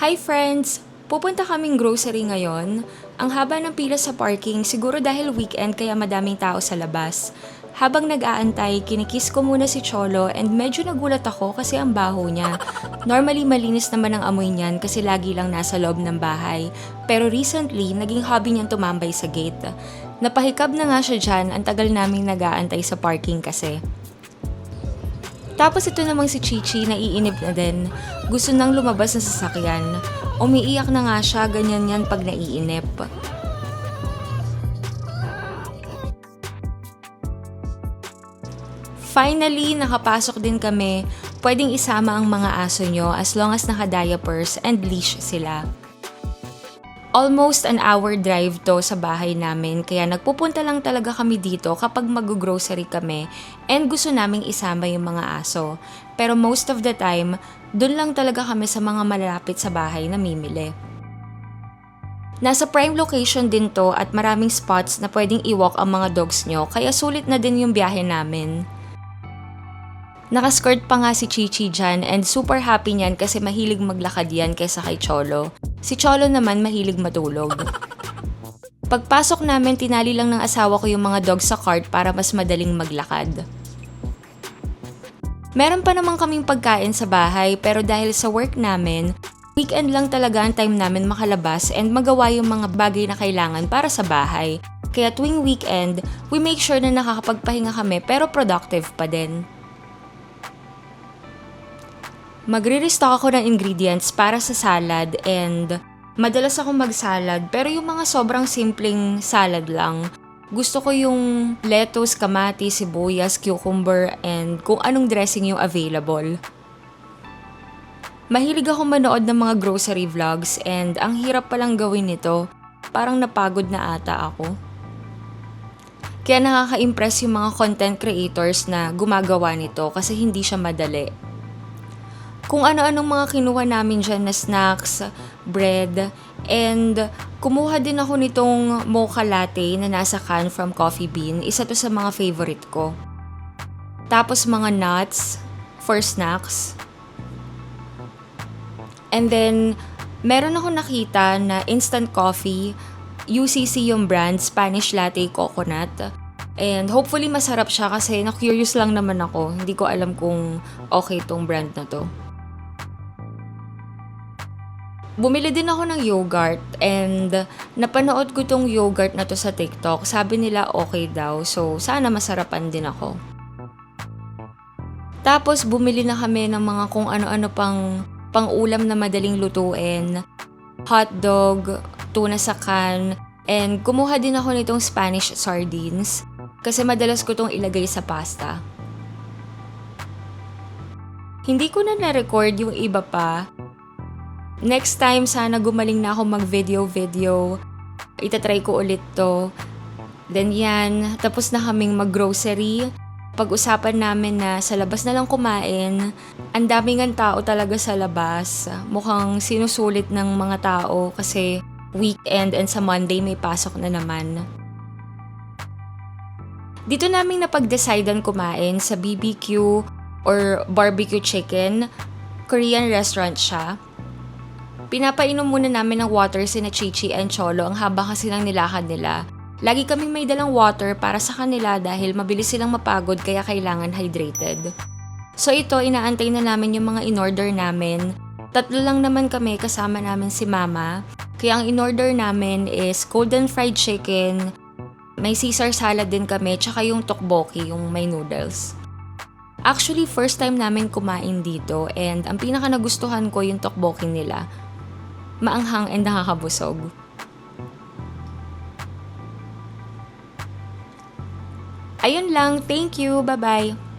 Hi friends! Pupunta kaming grocery ngayon. Ang haba ng pila sa parking, siguro dahil weekend kaya madaming tao sa labas. Habang nag-aantay, kinikis ko muna si Cholo and medyo nagulat ako kasi ang baho niya. Normally malinis naman ang amoy niyan kasi lagi lang nasa loob ng bahay. Pero recently, naging hobby niyang tumambay sa gate. Napahikab na nga siya dyan, ang tagal naming nag-aantay sa parking kasi. Tapos ito namang si Chichi, naiinip na din. Gusto nang lumabas ng sasakyan. Umiiyak na nga siya, ganyan yan pag naiinip. Finally, nakapasok din kami. Pwedeng isama ang mga aso nyo as long as naka-diapers and leash sila. Almost an hour drive to sa bahay namin kaya nagpupunta lang talaga kami dito kapag mag-grocery kami and gusto naming isama yung mga aso. Pero most of the time, dun lang talaga kami sa mga malapit sa bahay na mimili. Nasa prime location din to at maraming spots na pwedeng iwalk ang mga dogs nyo kaya sulit na din yung biyahe namin. Nakaskirt pa nga si Chichi dyan and super happy niyan kasi mahilig maglakad yan kaysa kay Cholo. Si Cholo naman mahilig matulog. Pagpasok namin, tinali lang ng asawa ko yung mga dogs sa cart para mas madaling maglakad. Meron pa naman kaming pagkain sa bahay pero dahil sa work namin, weekend lang talaga ang time namin makalabas and magawa yung mga bagay na kailangan para sa bahay. Kaya tuwing weekend, we make sure na nakakapagpahinga kami pero productive pa din. Magre-restock ako ng ingredients para sa salad and madalas ako mag-salad pero yung mga sobrang simpleng salad lang. Gusto ko yung lettuce, kamatis, sibuyas, cucumber, and kung anong dressing yung available. Mahilig ako manood ng mga grocery vlogs and ang hirap palang gawin nito. Parang napagod na ata ako. Kaya nakaka-impress yung mga content creators na gumagawa nito kasi hindi siya madali kung ano-anong mga kinuha namin dyan na snacks, bread, and kumuha din ako nitong mocha latte na nasa can from Coffee Bean. Isa to sa mga favorite ko. Tapos mga nuts for snacks. And then, meron ako nakita na instant coffee, UCC yung brand, Spanish Latte Coconut. And hopefully masarap siya kasi na-curious lang naman ako. Hindi ko alam kung okay tong brand na to. Bumili din ako ng yogurt and napanood ko tong yogurt na to sa TikTok. Sabi nila okay daw, so sana masarapan din ako. Tapos bumili na kami ng mga kung ano-ano pang pang-ulam na madaling lutuin. Hot dog, tuna sa can, and kumuha din ako nitong Spanish sardines kasi madalas ko tong ilagay sa pasta. Hindi ko na na-record yung iba pa Next time, sana gumaling na ako mag-video-video. Itatry ko ulit to. Then yan, tapos na kaming mag-grocery. Pag-usapan namin na sa labas na lang kumain. Ang daming ang tao talaga sa labas. Mukhang sinusulit ng mga tao kasi weekend and sa Monday may pasok na naman. Dito namin napag-decidean kumain sa BBQ or barbecue chicken. Korean restaurant siya. Pinapainom muna namin ng water si na Chichi and Cholo ang haba kasi ng nilakad nila. Lagi kaming may dalang water para sa kanila dahil mabilis silang mapagod kaya kailangan hydrated. So ito, inaantay na namin yung mga in-order namin. Tatlo lang naman kami kasama namin si Mama. Kaya ang in-order namin is golden fried chicken, may Caesar salad din kami, tsaka yung tokboki, yung may noodles. Actually, first time namin kumain dito and ang pinaka nagustuhan ko yung tokboki nila maanghang and nakakabusog. Ayun lang, thank you, bye-bye!